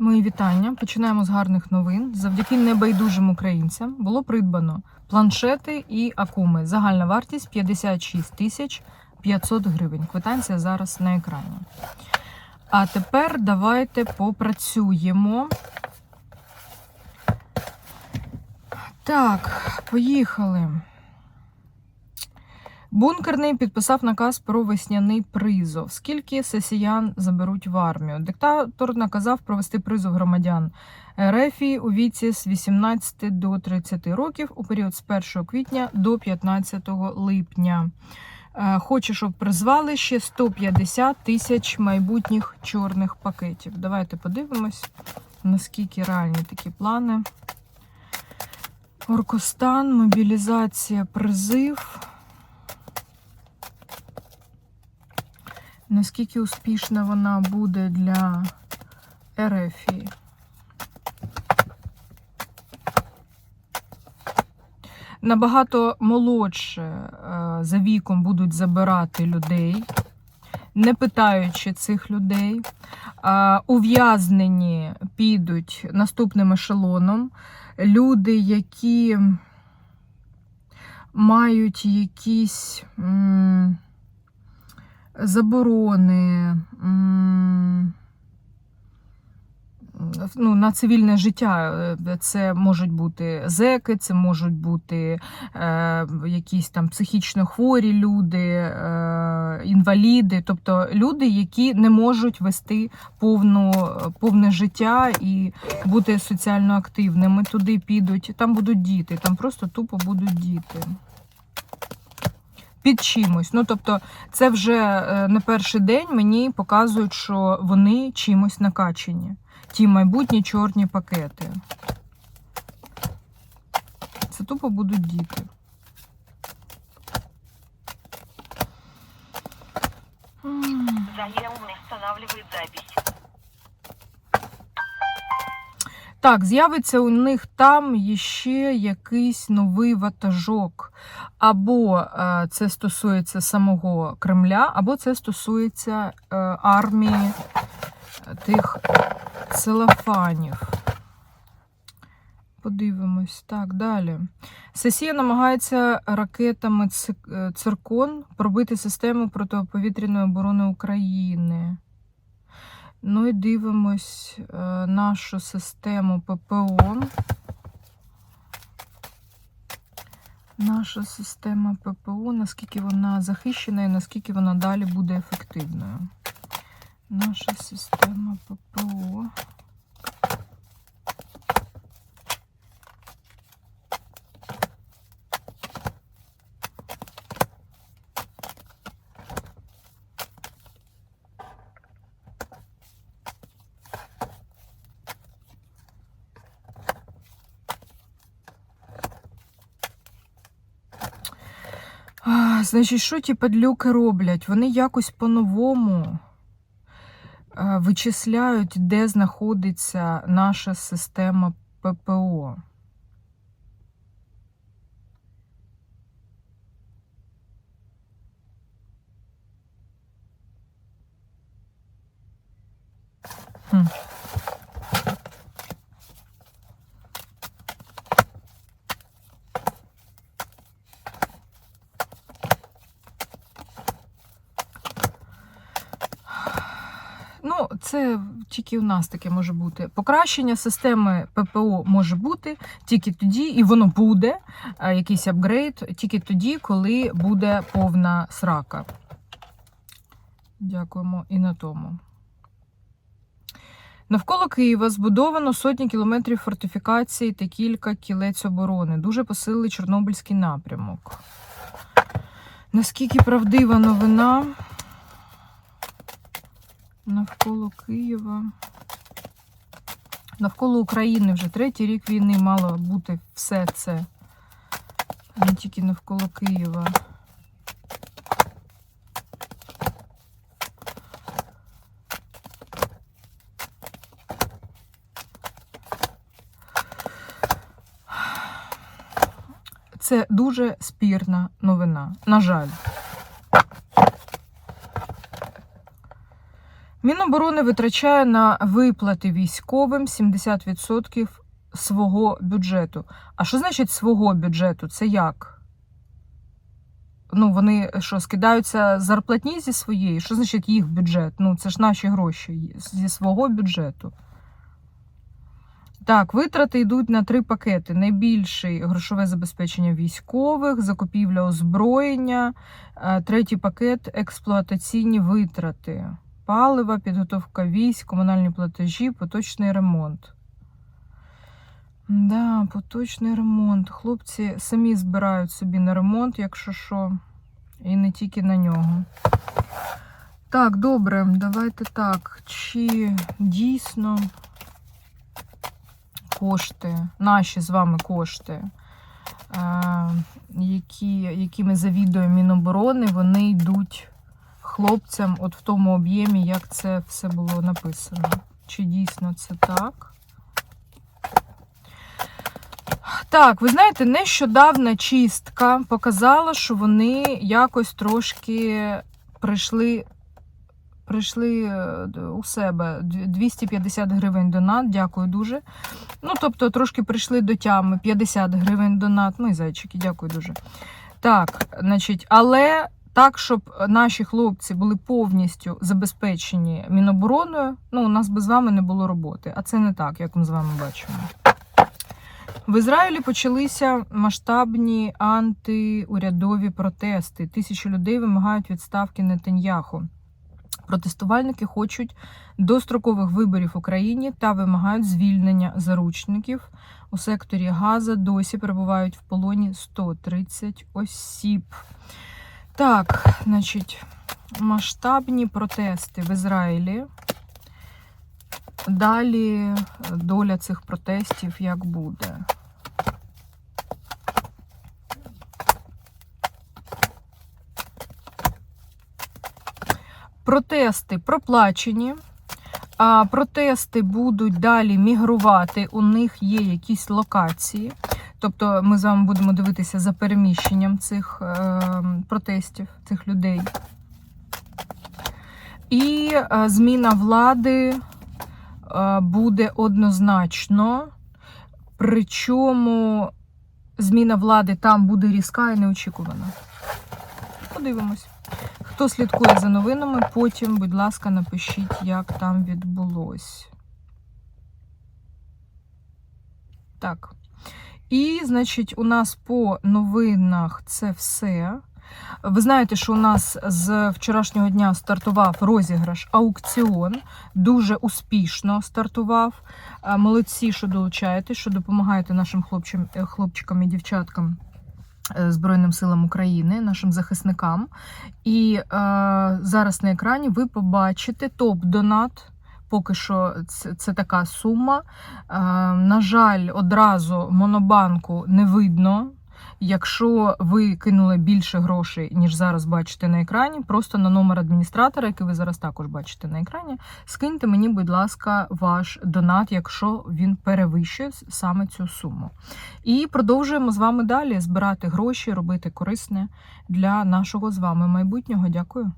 Мої вітання. Починаємо з гарних новин. Завдяки небайдужим українцям було придбано планшети і акуми. Загальна вартість 56 тисяч 500 гривень. Квитанція зараз на екрані. А тепер давайте попрацюємо. Так, поїхали. Бункерний підписав наказ про весняний призов. Скільки сесіян заберуть в армію? Диктатор наказав провести призов громадян РФ у віці з 18 до 30 років у період з 1 квітня до 15 липня. Е, Хоче, щоб призвали ще 150 тисяч майбутніх чорних пакетів. Давайте подивимось, наскільки реальні такі плани. Оркостан, мобілізація, призив. Наскільки успішна вона буде для Ерефії? Набагато молодше е, за віком будуть забирати людей, не питаючи цих людей. Ув'язнені підуть наступним ешелоном. Люди, які мають якісь. Заборони ну, на цивільне життя. Е, Це можуть бути зеки, це можуть бути е, якісь там психічно хворі люди, е, інваліди, тобто люди, які не можуть вести повну, повне життя і бути соціально активними. Туди підуть, там будуть діти, там просто тупо будуть діти під чимось. Ну, тобто, це вже е, не перший день мені показують, що вони чимось накачені. Ті майбутні чорні пакети. Це тупо будуть діти. М. Заем устанавливает запись. Так, з'явиться у них там ще якийсь новий ватажок. Або е, це стосується самого Кремля, або це стосується е, армії е, тих целофанів. Подивимось. Так, далі. Сесія намагається ракетами Циркон пробити систему протиповітряної оборони України. Ну і дивимось е, нашу систему ППО. Наша система ППО, наскільки вона захищена і наскільки вона далі буде ефективною. Наша система ППО. А, значить, що ті падлюки роблять? Вони якось по-новому е, вичисляють, де знаходиться наша система ППО. Хм. Ну, це тільки у нас таке може бути. Покращення системи ППО може бути тільки тоді, і воно буде, якийсь апгрейд, тільки тоді, коли буде повна срака. Дякуємо і на тому. Навколо Києва збудовано сотні кілометрів фортифікацій та кілька кілець оборони. Дуже посилили Чорнобильський напрямок. Наскільки правдива новина? Навколо Києва. Навколо України вже третій рік війни мало бути все це. Не тільки навколо Києва. Це дуже спірна новина. На жаль. Міноборони витрачає на виплати військовим 70% свого бюджету. А що значить свого бюджету? Це як? Ну, вони що, скидаються зарплатні зі своєї? Що значить їх бюджет? Ну, це ж наші гроші зі свого бюджету. Так, витрати йдуть на три пакети: найбільший грошове забезпечення військових, закупівля озброєння, е, третій пакет експлуатаційні витрати, палива, підготовка військ, комунальні платежі, поточний ремонт. Да, поточний ремонт. Хлопці самі збирають собі на ремонт, якщо що, і не тільки на нього. Так, добре, давайте так. Чи дійсно кошти, наші з вами кошти, е, які, якими завідує Міноборони, вони йдуть хлопцям от в тому об'ємі, як це все було написано. Чи дійсно це так? Так, ви знаєте, нещодавна чистка показала, що вони якось трошки прийшли, прийшли е, у себе 250 гривень донат. Дякую дуже. Ну, тобто, трошки прийшли до тями 50 гривень донат. Ну і зайчики, дякую дуже. Так, значить, але так, щоб наші хлопці були повністю забезпечені Мінобороною, ну, у нас би з вами не було роботи. А це не так, як ми з вами бачимо. В Ізраїлі почалися масштабні антиурядові протести. Тисячі людей вимагають відставки Нетаньяху. Протестувальники хочуть дострокових виборів в Україні та вимагають звільнення заручників. У секторі Газа досі перебувають в полоні 130 осіб. Так, значить, масштабні протести в Ізраїлі. Далі доля цих протестів як буде. Протести проплачені. А протести будуть далі мігрувати. У них є якісь локації. Тобто ми з вами будемо дивитися за переміщенням цих е, протестів, цих людей. І е, зміна влади е, буде однозначно. Причому зміна влади там буде різка і неочікувана. Подивимось. Хто слідкує за новинами, потім, будь ласка, напишіть, як там відбулось. Так. І, значить, у нас по новинах це все. Ви знаєте, що у нас з вчорашнього дня стартував розіграш аукціон. Дуже успішно стартував. Е, Молодці, що долучаєте, що допомагаєте нашим хлопчим, е, хлопчикам і дівчаткам е, Збройним силам України, нашим захисникам. І е, зараз на екрані ви побачите топ-донат. Поки що це, така сума. Е, на жаль, одразу монобанку не видно. Якщо ви кинули більше грошей, ніж зараз бачите на екрані, просто на номер адміністратора, який ви зараз також бачите на екрані, скиньте мені, будь ласка, ваш донат, якщо він перевищує саме цю суму. І продовжуємо з вами далі збирати гроші, робити корисне для нашого з вами майбутнього. Дякую.